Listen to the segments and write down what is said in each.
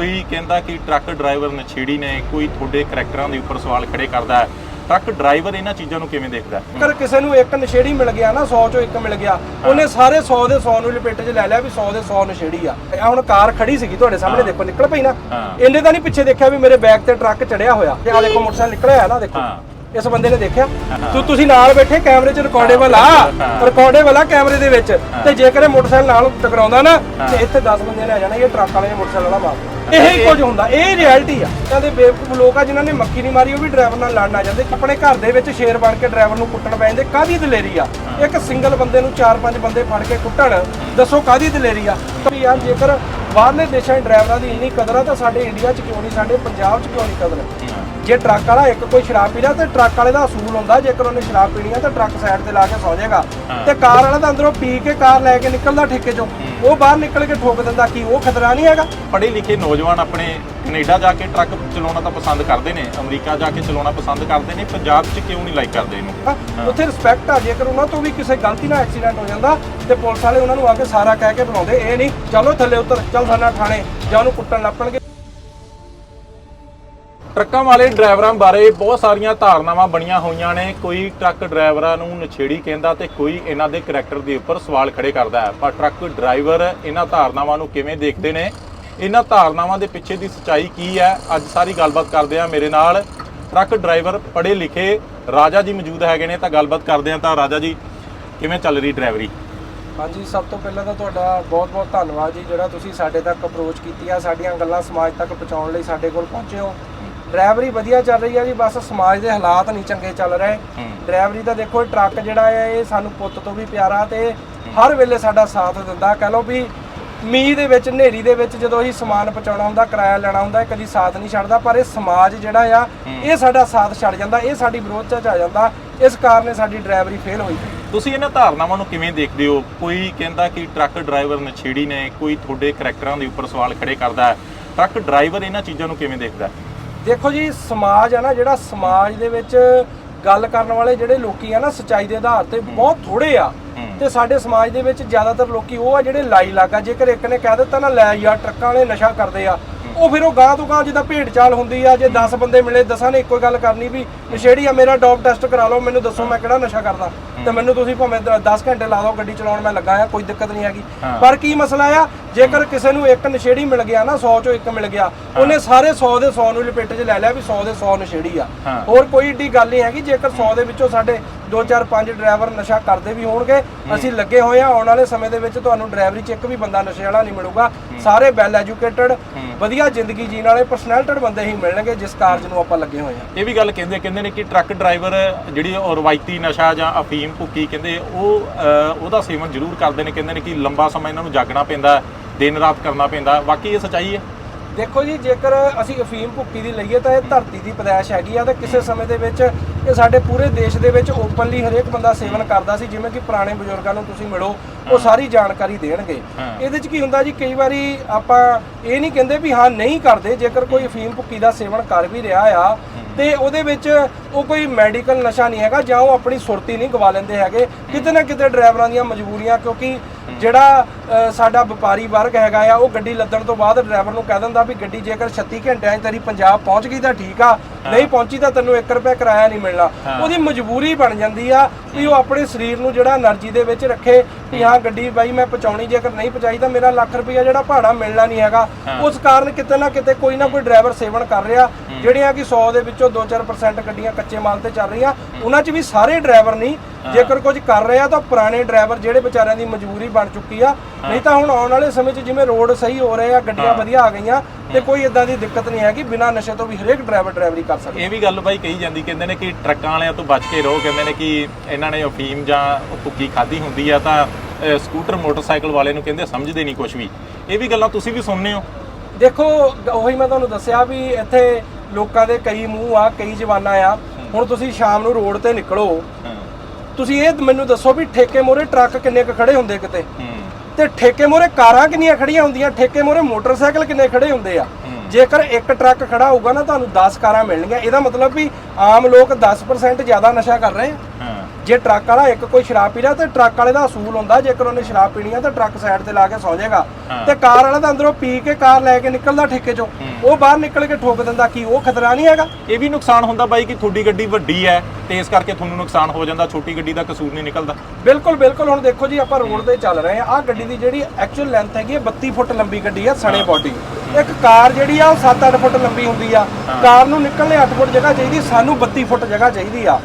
ਕੋਈ ਕਹਿੰਦਾ ਕਿ ਟਰੱਕ ਡਰਾਈਵਰ ਨਛੇੜੀ ਨੇ ਕੋਈ ਤੁਹਾਡੇ ਕਰੈਕਟਰਾਂ ਦੇ ਉੱਪਰ ਸਵਾਲ ਖੜੇ ਕਰਦਾ ਹੈ। ਟਰੱਕ ਡਰਾਈਵਰ ਇਹਨਾਂ ਚੀਜ਼ਾਂ ਨੂੰ ਕਿਵੇਂ ਦੇਖਦਾ ਹੈ? ਅਗਰ ਕਿਸੇ ਨੂੰ ਇੱਕ ਨਸ਼ੇੜੀ ਮਿਲ ਗਿਆ ਨਾ 100 ਚੋਂ ਇੱਕ ਮਿਲ ਗਿਆ ਉਹਨੇ ਸਾਰੇ 100 ਦੇ 100 ਨੂੰ ਲਪੇਟੇ 'ਚ ਲੈ ਲਿਆ ਵੀ 100 ਦੇ 100 ਨਸ਼ੇੜੀ ਆ। ਇਹ ਹੁਣ ਕਾਰ ਖੜੀ ਸੀਗੀ ਤੁਹਾਡੇ ਸਾਹਮਣੇ ਦੇਖੋ ਨਿਕਲ ਪਈ ਨਾ। ਹਾਂ। ਇਹਨੇ ਤਾਂ ਨਹੀਂ ਪਿੱਛੇ ਦੇਖਿਆ ਵੀ ਮੇਰੇ ਬੈਗ ਤੇ ਟਰੱਕ ਚੜਿਆ ਹੋਇਆ। ਤੇ ਆ ਦੇਖੋ ਮੋਟਰਸਾਈਕਲ ਨਿਕਲਿਆ ਹੋਇਆ ਨਾ ਦੇਖੋ। ਹਾਂ। ਇਸ ਬੰਦੇ ਨੇ ਦੇਖਿਆ? ਤੂੰ ਤੁਸੀਂ ਨਾਲ ਬੈਠੇ ਕੈਮਰੇ 'ਚ ਰਿਕਾਰਡੇਬਲ ਆ। ਰਿਕਾਰਡੇਬਲ ਆ ਕੈਮਰੇ ਦੇ ਵਿੱਚ। ਤੇ ਜੇਕਰ ਇਹ ਮੋਟਰਸਾਈਕਲ ਨਾਲ ਟਕਰਾਉਂਦਾ ਨਾ ਤੇ ਇੱਥੇ 10 ਬੰਦੇ ਆ ਜਾਣਾ ਇਹ ਟਰੱਕ ਵਾਲੇ ਨੇ ਮੋਟਰਸਾਈਕਲ ਵਾਲਾ ਮਾਰ ਇਹ ਹੀ ਕੁਝ ਹੁੰਦਾ। ਇਹ ਰਿਐਲਿਟੀ ਆ। ਕਹਿੰਦੇ ਬੇਵਕੂਫ ਲੋਕ ਆ ਜਿਨ੍ਹਾਂ ਨੇ ਮੱਕੀ ਨਹੀਂ ਮਾਰੀ ਉਹ ਵੀ ਡਰਾਈਵਰ ਨਾਲ ਲੜਨ ਆ ਜਾਂਦੇ। ਆਪਣੇ ਘਰ ਦੇ ਵਿੱਚ ਸ਼ੇਰ ਬਣ ਕੇ ਡਰਾਈਵਰ ਨੂੰ ਕੁੱਟਣ ਪੈ ਜਾਂਦੇ। ਕਾਹਦੀ ਦਲੇਰੀ ਆ? ਇੱਕ ਸਿੰਗਲ ਬੰਦੇ ਨੂੰ 4-5 ਬੰਦੇ ਫੜ ਕੇ ਕੁੱਟਣ। ਦੱਸੋ ਕਾਹਦੀ ਦਲੇਰੀ ਆ? ਵੀ ਯਾਰ ਜੇਕਰ ਬਾਹਰਲੇ ਦੇਸ਼ਾਂ ਦੇ ਡਰਾਈਵਰਾਂ ਦੀ ਇੰਨੀ ਕਦਰ ਆ ਤਾਂ ਸਾਡੇ ਇੰਡੀਆ 'ਚ ਕਿਉਂ ਨਹੀਂ ਸਾਡੇ ਪੰਜਾਬ 'ਚ ਕਿਉਂ ਨਹੀਂ ਕਦਰ? ਜੇ ਟਰੱਕ ਵਾਲਾ ਇੱਕ ਕੋਈ ਸ਼ਰਾਬ ਪੀ ਰਿਹਾ ਤੇ ਟਰੱਕ ਵਾਲੇ ਦਾ ਅਸੂਲ ਹੁੰਦਾ ਜੇਕਰ ਉਹਨੇ ਸ਼ਰਾਬ ਪੀਣੀ ਆ ਤਾਂ ਟਰੱਕ ਸਾਈਡ ਤੇ ਲਾ ਕੇ ਸੌ ਜਾਏਗਾ। ਤੇ ਕਾਰ ਵਾਲਾ ਤਾਂ ਅੰਦਰੋਂ ਪੀ ਕੇ ਕਾਰ ਲੈ ਕੇ ਨਿਕਲਦਾ ਠੇਕੇ 'ਚੋਂ। ਉਹ ਬਾਹਰ ਨਿਕਲ ਕੇ ਠੋਕ ਦਿੰਦਾ ਕੀ ਉਹ ਖਤਰਾ ਨਹੀਂ ਹੈਗਾ। ਪੜ੍ਹੇ ਲਿਖੇ ਨੌਜਵਾਨ ਆਪਣੇ ਕੈਨੇਡਾ ਜਾ ਕੇ ਟਰੱਕ ਚਲਾਉਣਾ ਤਾਂ ਪਸੰਦ ਕਰਦੇ ਨੇ ਅਮਰੀਕਾ ਜਾ ਕੇ ਚਲਾਉਣਾ ਪਸੰਦ ਕਰਦੇ ਨੇ ਪੰਜਾਬ 'ਚ ਕਿਉਂ ਨਹੀਂ ਲਾਈਕ ਕਰਦੇ ਇਹਨੂੰ? ਉੱਥੇ ਰਿਸਪੈਕਟ ਆ ਜੇਕਰ ਉਹਨਾਂ ਤੋਂ ਵੀ ਕਿਸੇ ਗਲਤੀ ਨਾਲ ਐਕਸੀਡੈਂਟ ਹੋ ਜਾਂਦਾ ਤੇ ਪੁਲਿਸ ਵਾਲੇ ਉਹਨਾਂ ਨੂੰ ਆ ਕੇ ਸਾਰਾ ਕਹਿ ਕੇ ਬੁਲਾਉਂਦੇ ਇਹ ਨਹੀਂ ਚਲੋ ਥੱਲੇ ਉਤਰ ਚੱਲ ਸਾਡਾ ਥਾਣੇ ਜਾਂ ਉਹਨੂੰ ਕੁੱਟਣ ਲੱਪਣਗੇ ਟਰੱਕਾਂ ਵਾਲੇ ਡਰਾਈਵਰਾਂ ਬਾਰੇ ਬਹੁਤ ਸਾਰੀਆਂ ਧਾਰਨਾਵਾਂ ਬਣੀਆਂ ਹੋਈਆਂ ਨੇ। ਕੋਈ ਟਰੱਕ ਡਰਾਈਵਰਾਂ ਨੂੰ ਨਛੇੜੀ ਕਹਿੰਦਾ ਤੇ ਕੋਈ ਇਹਨਾਂ ਦੇ ਕਰੈਕਟਰ ਦੇ ਉੱਪਰ ਸਵਾਲ ਖੜੇ ਕਰਦਾ ਹੈ। ਪਰ ਟਰੱਕ ਡਰਾਈਵਰ ਇਹਨਾਂ ਧਾਰਨਾਵਾਂ ਨੂੰ ਕਿਵੇਂ ਦੇਖਦੇ ਨੇ? ਇਹਨਾਂ ਧਾਰਨਾਵਾਂ ਦੇ ਪਿੱਛੇ ਦੀ ਸੱਚਾਈ ਕੀ ਹੈ? ਅੱਜ ਸਾਰੀ ਗੱਲਬਾਤ ਕਰਦੇ ਆ ਮੇਰੇ ਨਾਲ। ਟਰੱਕ ਡਰਾਈਵਰ ਪੜ੍ਹੇ ਲਿਖੇ ਰਾਜਾ ਜੀ ਮੌਜੂਦ ਹੈਗੇ ਨੇ, ਤਾਂ ਗੱਲਬਾਤ ਕਰਦੇ ਆ ਤਾਂ ਰਾਜਾ ਜੀ, ਕਿਵੇਂ ਚੱਲ ਰਹੀ ਡਰਾਈਵਰੀ? ਹਾਂਜੀ, ਸਭ ਤੋਂ ਪਹਿਲਾਂ ਤਾਂ ਤੁਹਾਡਾ ਬਹੁਤ-ਬਹੁਤ ਧੰਨਵਾਦ ਜੀ, ਜਿਹੜਾ ਤੁਸੀਂ ਸਾਡੇ ਤੱਕ ਅਪਰੋਚ ਕੀਤੀ ਆ, ਸਾਡੀਆਂ ਗੱਲਾਂ ਸਮਾਜ ਤੱਕ ਪਹੁੰਚਾਉਣ ਲਈ ਸਾਡੇ ਕੋਲ ਪਹੁੰਚੇ ਹੋ। ਡਰਾਈਵਰੀ ਵਧੀਆ ਚੱਲ ਰਹੀ ਆ ਜੀ ਬਸ ਸਮਾਜ ਦੇ ਹਾਲਾਤ ਨਹੀਂ ਚੰਗੇ ਚੱਲ ਰਹੇ। ਡਰਾਈਵਰੀ ਤਾਂ ਦੇਖੋ ਇਹ ਟਰੱਕ ਜਿਹੜਾ ਹੈ ਇਹ ਸਾਨੂੰ ਪੁੱਤ ਤੋਂ ਵੀ ਪਿਆਰਾ ਤੇ ਹਰ ਵੇਲੇ ਸਾਡਾ ਸਾਥ ਦਿੰਦਾ। ਕਹ ਲਓ ਵੀ ਮੀਂਹ ਦੇ ਵਿੱਚ ਹਨੇਰੀ ਦੇ ਵਿੱਚ ਜਦੋਂ ਅਸੀਂ ਸਮਾਨ ਪਹੁੰਚਾਉਣਾ ਹੁੰਦਾ ਕਿਰਾਇਆ ਲੈਣਾ ਹੁੰਦਾ ਕਦੀ ਸਾਥ ਨਹੀਂ ਛੱਡਦਾ ਪਰ ਇਹ ਸਮਾਜ ਜਿਹੜਾ ਆ ਇਹ ਸਾਡਾ ਸਾਥ ਛੱਡ ਜਾਂਦਾ ਇਹ ਸਾਡੀ ਵਿਰੋਧਤਾ ਚ ਆ ਜਾਂਦਾ। ਇਸ ਕਾਰਨ ਸਾਡੀ ਡਰਾਈਵਰੀ ਫੇਲ ਹੋਈ। ਤੁਸੀਂ ਇਹਨਾਂ ਧਾਰਨਾਵਾਂ ਨੂੰ ਕਿਵੇਂ ਦੇਖਦੇ ਹੋ? ਕੋਈ ਕਹਿੰਦਾ ਕਿ ਟਰੱਕ ਡਰਾਈਵਰ ਨਛੇੜੀ ਨੇ ਕੋਈ ਤੁਹਾਡੇ ਕਰੈਕਟਰਾਂ ਦੇ ਉੱਪਰ ਸਵਾਲ ਖੜੇ ਕਰਦਾ ਟਰੱਕ ਡਰਾਈਵਰ ਇਹਨਾਂ ਚੀਜ਼ਾਂ ਨੂੰ ਕਿਵੇਂ ਦੇਖਦਾ ਹੈ? ਦੇਖੋ ਜੀ ਸਮਾਜ ਆ ਨਾ ਜਿਹੜਾ ਸਮਾਜ ਦੇ ਵਿੱਚ ਗੱਲ ਕਰਨ ਵਾਲੇ ਜਿਹੜੇ ਲੋਕੀ ਆ ਨਾ ਸਚਾਈ ਦੇ ਆਧਾਰ ਤੇ ਬਹੁਤ ਥੋੜੇ ਆ। ਤੇ ਸਾਡੇ ਸਮਾਜ ਦੇ ਵਿੱਚ ਜ਼ਿਆਦਾਤਰ ਲੋਕੀ ਉਹ ਆ ਜਿਹੜੇ ਲਾਈ ਲਾਗਾ। ਜੇਕਰ ਇੱਕ ਨੇ ਕਹਿ ਦਿੱਤਾ ਨਾ ਲੈ ਯਾਰ ਟਰੱਕਾਂ ਵਾਲੇ ਨਸ਼ਾ ਕਰਦੇ ਆ ਉਹ ਫਿਰ ਉਹ ਗਾਂ ਤੋਂ ਗਾਂ ਜਿੱਦਾਂ ਭੇਡ ਚਾਲ ਹੁੰਦੀ ਆ ਜੇ 10 ਬੰਦੇ ਮਿਲੇ 10 ਨੇ ਇੱਕੋ ਹੀ ਗੱਲ ਕਰਨੀ ਵੀ ਨਸ਼ੇੜੀ ਆ ਮੇਰਾ ਡੋਪ ਟੈਸਟ ਕਰਾ ਲਓ ਮੈਨੂੰ ਦੱਸੋ ਮੈਂ ਕਿਹੜਾ ਨਸ਼ਾ ਕਰਦਾ। ਤੇ ਮੈਨੂੰ ਤੁਸੀਂ ਭਾਵੇਂ 10 ਘੰਟੇ ਲਾ ਦਿਓ ਗੱਡੀ ਚਲਾਉਣ ਮੈਂ ਲੱਗਾ ਆ ਕੋਈ ਦਿੱਕਤ ਨਹੀਂ ਹੈਗੀ। ਪਰ ਕੀ ਮਸਲਾ ਆ ਜੇਕਰ ਕਿਸੇ ਨੂੰ ਇੱਕ ਨਸ਼ੇੜੀ ਮਿਲ ਗਿਆ ਨਾ 100 ਚੋਂ ਇੱਕ ਮਿਲ ਗਿਆ ਉਹਨੇ ਸਾਰੇ 100 ਦੇ 100 ਨੂੰ ਲਪੇਟੇ 'ਚ ਲੈ ਲਿਆ ਵੀ 100 ਦੇ 100 ਨਸ਼ੇੜੀ ਆ। ਹੋਰ ਕੋਈ ਏਡੀ ਗੱਲ ਨਹੀਂ ਹੈਗੀ ਜੇਕਰ 100 ਦੇ ਵਿੱਚੋਂ ਸਾਡੇ 2 4 5 ਡਰਾਈਵਰ ਨਸ਼ਾ ਕਰਦੇ ਵੀ ਹੋਣਗੇ ਅਸੀਂ ਲੱਗੇ ਹੋਏ ਆ ਆਉਣ ਵਾਲੇ ਸਮੇਂ ਦੇ ਵਿੱਚ ਤੁਹਾਨੂੰ ਡਰਾਈਵਰੀ 'ਚ ਇੱਕ ਵੀ ਬੰਦਾ ਨਸ਼ੇ ਵਾਲਾ ਨਹੀਂ ਮਿਲੂਗਾ। ਸਾਰੇ ਵੈਲ ਐਜੂਕੇਟਡ ਵਧੀਆ ਜ਼ਿੰਦਗੀ ਜੀਣ ਵਾਲੇ ਪਰਸਨੈਲਿਟਡ ਬੰਦੇ ਹੀ ਮਿਲਣਗੇ ਜਿਸ ਕਾਰਜ ਨੂੰ ਆਪਾਂ ਲੱਗੇ ਹੋਏ ਆ। ਇਹ ਵੀ ਗੱਲ ਕਹਿੰਦੇ ਕਹਿੰਦੇ ਨੇ ਕਿ ਟਰੱਕ ਡਰਾਈਵਰ ਜਿਹੜੀ ਰਵਾਇਤੀ ਨਸ਼ਾ ਜਾਂ ਅਫੀਮ ਭੁੱਕੀ ਕਹਿੰਦੇ ਉਹ ਅਹ, ਉਹਦਾ ਸੇਵਨ ਜ਼ਰੂਰ ਕਰਦੇ ਨੇ ਕਹਿੰਦੇ ਨੇ ਕਿ ਲੰਬਾ ਸਮਾਂ ਇਹਨਾਂ ਨੂੰ ਜਾਗਣਾ ਪੈਂਦਾ ਦਿਨ ਰਾਤ ਕਰਨਾ ਪੈਂਦਾ ਹੈ। ਬਾਕੀ ਇਹ ਸੱਚਾਈ ਹੈ ਦੇਖੋ ਜੀ ਜੇਕਰ ਅਸੀਂ ਅਫੀਮ ਭੁੱਕੀ ਦੀ ਲਈਏ ਤਾਂ ਇਹ ਧਰਤੀ ਦੀ ਪੈਦਾਇਸ਼ ਹੈਗੀ ਆ ਤੇ ਕਿਸੇ ਸਮੇਂ ਦੇ ਵਿੱਚ ਇਹ ਸਾਡੇ ਪੂਰੇ ਦੇਸ਼ ਦੇ ਵਿੱਚ ਓਪਨਲੀ ਹਰੇਕ ਬੰਦਾ ਸੇਵਨ ਕਰਦਾ ਸੀ ਜਿਵੇਂ ਕਿ ਪੁਰਾਣੇ ਬਜ਼ੁਰਗਾਂ ਨੂੰ ਤੁਸੀਂ ਮਿਲੋ ਉਹ ਸਾਰੀ ਜਾਣਕਾਰੀ ਦੇਣਗੇ। ਇਹਦੇ 'ਚ ਕੀ ਹੁੰਦਾ ਜੀ ਕਈ ਵਾਰੀ ਆਪਾਂ ਇਹ ਨਹੀਂ ਕਹਿੰਦੇ ਵੀ ਹਾਂ ਨਹੀਂ ਕਰਦੇ ਜੇਕਰ ਕੋਈ ਅਫੀਮ ਭੁੱਕੀ ਦਾ ਸੇਵਨ ਕਰ ਵੀ ਰਿਹਾ ਆ ਤੇ ਉਹਦੇ ਵਿੱਚ ਉਹ ਕੋਈ ਮੈਡੀਕਲ ਨਸ਼ਾ ਨਹੀਂ ਹੈਗਾ ਜਾਂ ਉਹ ਆਪਣੀ ਸੁਰਤੀ ਨਹੀਂ ਗਵਾ ਲੈਂਦੇ ਹੈਗੇ। ਕਿਤੇ ਨਾ ਕਿਤੇ ਡਰਾਈਵਰਾਂ ਦੀਆਂ ਮਜਬੂਰੀਆਂ ਕਿਉਂਕਿ ਜਿਹੜਾ ਸਾਡਾ ਵਪਾਰੀ ਵਰਗ ਹੈਗਾ ਆ, ਉਹ ਗੱਡੀ ਲੱਦਣ ਤੋਂ ਬਾਅਦ ਡਰਾਈਵਰ ਨੂੰ ਕਹਿ ਦਿੰਦਾ ਵੀ ਗੱਡੀ ਜੇਕਰ 36 ਘੰਟਿਆਂ 'ਚ ਤੇਰੀ ਪੰਜਾਬ ਪਹੁੰਚ ਗਈ ਤਾਂ ਠੀਕ ਆ ਨਹੀਂ ਪਹੁੰਚੀ ਤਾਂ ਤੈਨੂੰ 1 ਰੁਪਏ ਕਿਰਾਇਆ ਨਹੀਂ ਮਿਲਣਾ। ਉਹਦੀ ਮਜਬੂਰੀ ਬਣ ਜਾਂਦੀ ਆ ਵੀ ਉਹ ਆਪਣੇ ਸਰੀਰ ਨੂੰ ਜਿਹੜਾ એનર્ਜੀ ਦੇ ਵਿੱਚ ਰੱਖੇ ਕਿ ਹਾਂ ਗੱਡੀ ਬਾਈ ਮੈਂ ਪਹੁੰਚਾਉਣੀ ਜੇਕਰ ਨਹੀਂ ਪਹੁੰਚਾਈ ਤਾਂ ਮੇਰਾ ਲੱਖ ਰੁਪਇਆ ਜਿਹੜਾ ਭਾੜਾ ਮਿਲਣਾ ਨਹੀਂ ਹੈਗਾ। ਉਸ ਕਾਰਨ ਕਿਤੇ ਨਾ ਕਿਤੇ ਕੋਈ ਨਾ ਕੋਈ ਡਰਾਈਵਰ ਸੇਵਨ ਕਰ ਰਿਹਾ। ਜਿਹੜੀਆਂ ਕਿ 100 ਦੇ ਵਿੱਚੋਂ 2-4% ਗੱਡੀਆਂ ਕੱਚੇ ਮਾਲ ਤੇ ਚੱਲ ਰਹੀਆਂ। ਉਹਨਾਂ 'ਚ ਵੀ ਸਾਰੇ ਡਰਾਈਵਰ ਨਹੀਂ। ਜੇਕਰ ਕੁਝ ਕਰ ਰਿਹਾ ਤਾਂ ਪੁਰਾਣੇ ਡਰਾਈਵਰ ਜਿਹੜੇ ਵਿਚਾਰਿਆਂ ਦੀ ਮਜਬੂਰੀ ਬਣ ਚੁੱਕੀ ਆ ਨਹੀਂ ਤਾਂ ਹੁਣ ਆਉਣ ਵਾਲੇ ਸਮੇਂ 'ਚ ਜਿਵੇਂ ਰੋਡ ਸਹੀ ਹੋ ਰਹੇ ਆ ਗੱਡੀਆਂ ਵਧੀਆ ਆ ਗਈਆਂ ਤੇ ਕੋਈ ਇਦਾਂ ਦੀ ਦਿੱਕਤ ਨਹੀਂ ਹੈਗੀ ਬਿਨਾਂ ਨਸ਼ੇ ਤੋਂ ਵੀ ਹਰੇਕ ਡਰਾਈਵਰ ਡਰਾਈਵਰੀ ਕਰ ਸਕਦਾ। ਇਹ ਵੀ ਗੱਲ ਬਾਈ ਕਹੀ ਜਾਂਦੀ ਕਹਿੰਦੇ ਨੇ ਕਿ ਟਰੱਕਾਂ ਵਾਲਿਆਂ ਤੋਂ ਬਚ ਕੇ ਰਹੋ ਕਹਿੰਦੇ ਨੇ ਕਿ ਇਹਨਾਂ ਨੇ ਅਫੀਮ ਜਾਂ ਭੁੱਕੀ ਖਾਦੀ ਹੁੰਦੀ ਆ ਤਾਂ ਸਕੂਟਰ ਮੋਟਰਸਾਈਕਲ ਵਾਲੇ ਨੂੰ ਕਹਿੰਦੇ ਸਮਝਦੇ ਨਹੀਂ ਕੁਝ ਵੀ। ਇਹ ਵੀ ਗੱਲਾਂ ਤੁਸੀਂ ਵੀ ਸੁਣਨੇ ਹੋ। ਦੇਖੋ ਉਹੀ ਮੈਂ ਤੁਹਾਨੂੰ ਦੱਸਿਆ ਵੀ ਇੱਥੇ ਲੋਕਾਂ ਦੇ ਕਈ ਮੂੰਹ ਆ ਕਈ ਜ਼ਬਾਨਾਂ ਆ। ਹੁਣ ਤੁਸੀਂ ਸ਼ਾਮ ਨੂੰ ਰੋਡ ਤੇ ਨਿਕਲੋ। ਤੁਸੀਂ ਇਹ ਮੈਨੂੰ ਦੱਸੋ ਵੀ ਠੇਕੇ ਮੋਰੇ ਟਰੱਕ ਕਿੰਨੇ ਕੁ ਖੜੇ ਹੁੰਦੇ ਕਿਤੇ? ਤੇ ਠੇਕੇ ਮੋਰੇ ਕਾਰਾਂ ਕਿੰਨੀਆਂ ਖੜੀਆਂ ਹੁੰਦੀਆਂ? ਠੇਕੇ ਮੋਰੇ ਮੋਟਰਸਾਈਕਲ ਕਿੰਨੇ ਖੜੇ ਹੁੰਦੇ ਆ? ਜੇਕਰ ਇੱਕ ਟਰੱਕ ਖੜਾ ਹੋਊਗਾ ਨਾ ਤੁਹਾਨੂੰ 10 ਕਾਰਾਂ ਮਿਲਣਗੀਆਂ। ਇਹਦਾ ਮਤਲਬ ਵੀ ਆਮ ਲੋਕ 10% ਜ਼ਿਆਦਾ ਨਸ਼ਾ ਕਰ ਰਹੇ ਆ। ਜੇ ਟਰੱਕ ਵਾਲਾ ਇੱਕ ਕੋਈ ਸ਼ਰਾਬ ਪੀ ਰਿਹਾ ਤੇ ਟਰੱਕ ਵਾਲੇ ਦਾ ਅਸੂਲ ਹੁੰਦਾ ਜੇਕਰ ਉਹਨੇ ਸ਼ਰਾਬ ਪੀਣੀ ਆ ਤਾਂ ਟਰੱਕ ਸਾਈਡ ਤੇ ਲਾ ਕੇ ਸੌ ਜਾਏਗਾ। ਤੇ ਕਾਰ ਵਾਲਾ ਤਾਂ ਅੰਦਰੋਂ ਪੀ ਕੇ ਕਾਰ ਲੈ ਕੇ ਨਿਕਲਦਾ ਠੇਕੇ ਚੋਂ। ਉਹ ਬਾਹਰ ਨਿਕਲ ਕੇ ਠੋਕ ਦਿੰਦਾ ਕੀ ਉਹ ਖਤਰਾ ਨਹੀਂ ਹੈਗਾ। ਇਹ ਵੀ ਨੁਕਸਾਨ ਹੁੰਦਾ ਬਾਈ ਕਿ ਤੁਹਾਡੀ ਗੱਡੀ ਵੱਡੀ ਹੈ ਤੇ ਇਸ ਕਰਕੇ ਤੁਹਾਨੂੰ ਨੁਕਸਾਨ ਹੋ ਜਾਂਦਾ ਛੋਟੀ ਗੱਡੀ ਦਾ ਕਸੂਰ ਨਹੀਂ ਨਿਕਲਦਾ। ਬਿਲਕੁਲ ਬਿਲਕੁਲ। ਹੁਣ ਦੇਖੋ ਜੀ ਆਪਾਂ ਰੋਡ ਤੇ ਚੱਲ ਰਹੇ ਆ ਆਹ ਗੱਡੀ ਦੀ ਜਿਹੜੀ ਐਕਚੁਅਲ ਲੈਂਥ ਹੈਗੀ ਹੈ 32 ਫੁੱਟ ਲੰਬੀ ਗੱਡੀ ਆ ਸਣੇ ਬਾਡੀ ਇੱਕ ਕਾਰ ਜਿਹੜੀ ਆ ਉਹ 7-8 ਫੁੱਟ ਲੰਬੀ ਹੁੰਦੀ ਆ। ਕਾਰ ਨੂੰ ਨਿਕਲਣ ਲਈ 8 ਫੁੱਟ ਜਗ੍ਹਾ ਚਾਹੀਦੀ ਸਾਨੂੰ 32 ਫੁੱਟ ਜਗ੍ਹਾ ਚਾਹੀਦੀ ਆ।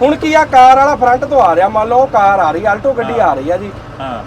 ਹੁਣ ਕੀ ਆ ਕਾਰ ਵਾਲਾ ਫਰੰਟ ਤੋਂ ਆ ਰਿਹਾ ਮੰਨ ਲਓ ਕਾਰ ਆ ਰਹੀ ਆਲਟੋ ਗੱਡੀ ਆ ਰਹੀ ਆ ਜੀ।